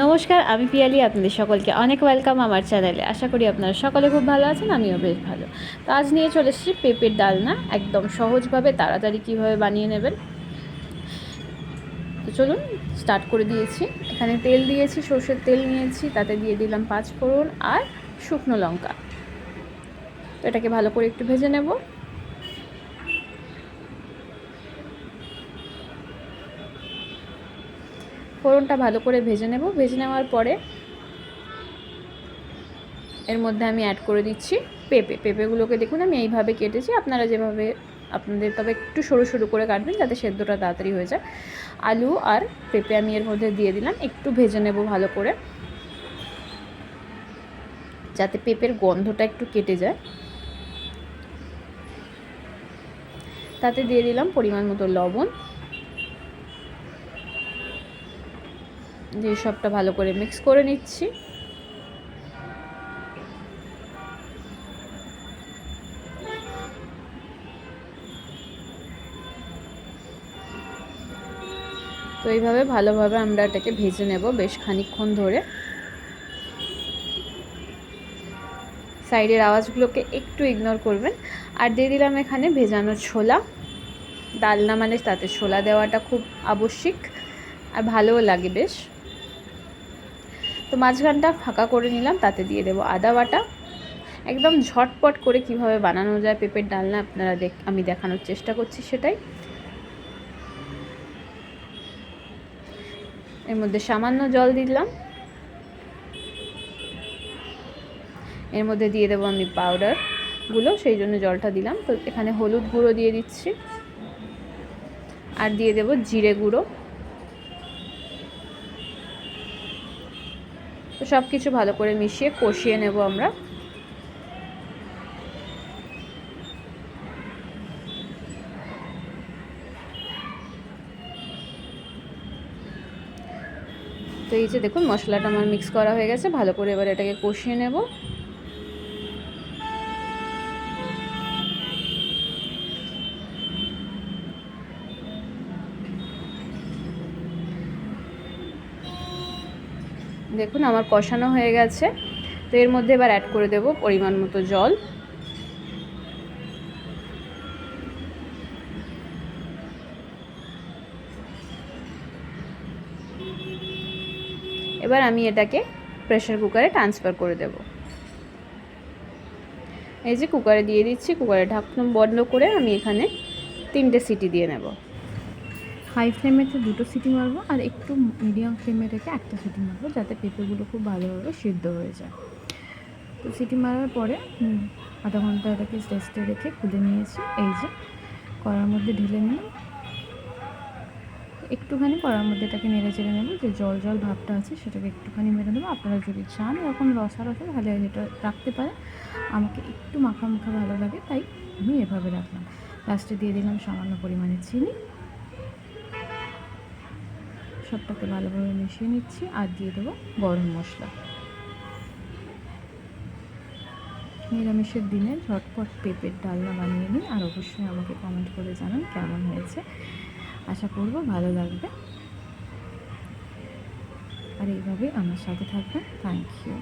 নমস্কার, আমি পিয়ালি, আপনাদের সকলকে অনেক ওয়েলকাম আমার চ্যানেলে আশা করি আপনারা সকলে খুব ভালো আছেন, আমিও বেশ ভালো। তো আজ নিয়ে চলে এসেছি পেঁপের ডালনা, একদম সহজভাবে তাড়াতাড়ি কীভাবে বানিয়ে নেবেন। তো চলুন স্টার্ট করে দিয়েছি। এখানে তেল দিয়েছি, সর্ষের তেল নিয়েছি, তাতে দিয়ে দিলাম পাঁচ ফোড়ন আর শুকনো লঙ্কা। তো এটাকে ভালো করে একটু ভেজে নেব। ফোড়নটা ভালো করে ভেজে নেব। ভেজে নেওয়ার পরে এর মধ্যে আমি অ্যাড করে দিচ্ছি পেঁপে। পেঁপেগুলোকে দেখুন আমি এইভাবে কেটেছি। আপনারা যেভাবে আপনাদের তবে একটু সরু সরু করে কাটবেন যাতে সেদ্ধটা তাড়াতাড়ি হয়ে যায়। আলু আর পেঁপে আমি এর মধ্যে দিয়ে দিলাম। একটু ভেজে নেব ভালো করে। যাতে পেঁপের গন্ধটা একটু কেটে যায়। তাতে দিয়ে দিলাম পরিমাণ মতো লবণ। দিয়ে সবটা ভালো করে মিক্স করে নিচ্ছি। তো এইভাবে ভালোভাবে আমরা এটাকে ভেজে নেব বেশ খানিক্ষণ ধরে। সাইডের আওয়াজগুলোকে একটু ইগনোর করবেন। আর দিয়ে দিলাম এখানে ভেজানো ছোলা। ডালনা মানে তাতে ছোলা দেওয়াটা খুব আবশ্যিক। আর ভালোও লাগে বেশ। মাঝখানটা ফাঁকা করে নিলাম, তাতে দিয়ে দেবো আদা বাটা। একদম ঝটপট করে কীভাবে বানানো যায় পেঁপের ডালনা আপনারা দেখ, আমি দেখানোর চেষ্টা করছি সেটাই। এর মধ্যে সামান্য জল দিলাম। এর মধ্যে দিয়ে দেবো আমি পাউডারগুলো সেই জন্য জলটা দিলাম। তো এখানে হলুদ গুঁড়ো দিয়ে দিচ্ছি। আর দিয়ে দেবো জিরে গুঁড়ো। তো সব কিছু ভালো করে মিশিয়ে কষিয়ে নেব আমরা। তো এই যে দেখুন, মশলাটা আমার মিক্স করা হয়ে গেছে, ভালো করে এবার এটাকে কষিয়ে নেব। দেখুন, আমার কষানো হয়ে গেছে। তো এর মধ্যে এবার অ্যাড করে দেব পরিমাণ মতো জল। এবার আমি এটাকে প্রেশার কুকারে ট্রান্সফার করে দেব। এই যে কুকারে দিয়ে দিচ্ছি কুকারে ঢাকনা বন্ধ করে আমি এখানে তিনটে সিটি দিয়ে নেব। হাই ফ্লেমেতে দুটো সিটি মারবো আর একটু মিডিয়াম ফ্লেমে রেখে একটা সিটি মারবো যাতে পেঁপেগুলো খুব ভালোভাবে সিদ্ধ হয়ে যায়। তো সিটি মারার পরে আধা ঘণ্টা এটাকে রেস্টে রেখে খুলে নিয়েছি, এই যে কড়ার মধ্যে ঢেলে নিলাম। একটুখানি কড়ার মধ্যে এটাকে নেড়ে চেড়ে নেব, যে জল জল ভাবটা আছে সেটাকে একটুখানি মেরে দেবো আপনারা যদি চান এরকম রসা রসা, তাহলে এটা রাখতে পারেন। আমাকে একটু মাখা মাখা ভালো লাগে, তাই আমি এভাবে রাখলাম। লাস্টে দিয়ে দিলাম সামান্য পরিমাণে চিনি। সবটাকে ভালোভাবে মিশিয়ে নিচ্ছি আর দিয়ে দেবো গরম মশলা। নিরামিষের দিনে ঝটপট পেঁপের ডালনা বানিয়ে নিই আর অবশ্যই আমাকে কমেন্ট করে জানান কেমন হয়েছে। আশা করব ভালো লাগবে। আর এইভাবেই আমার সাথে থাকবেন। Thank you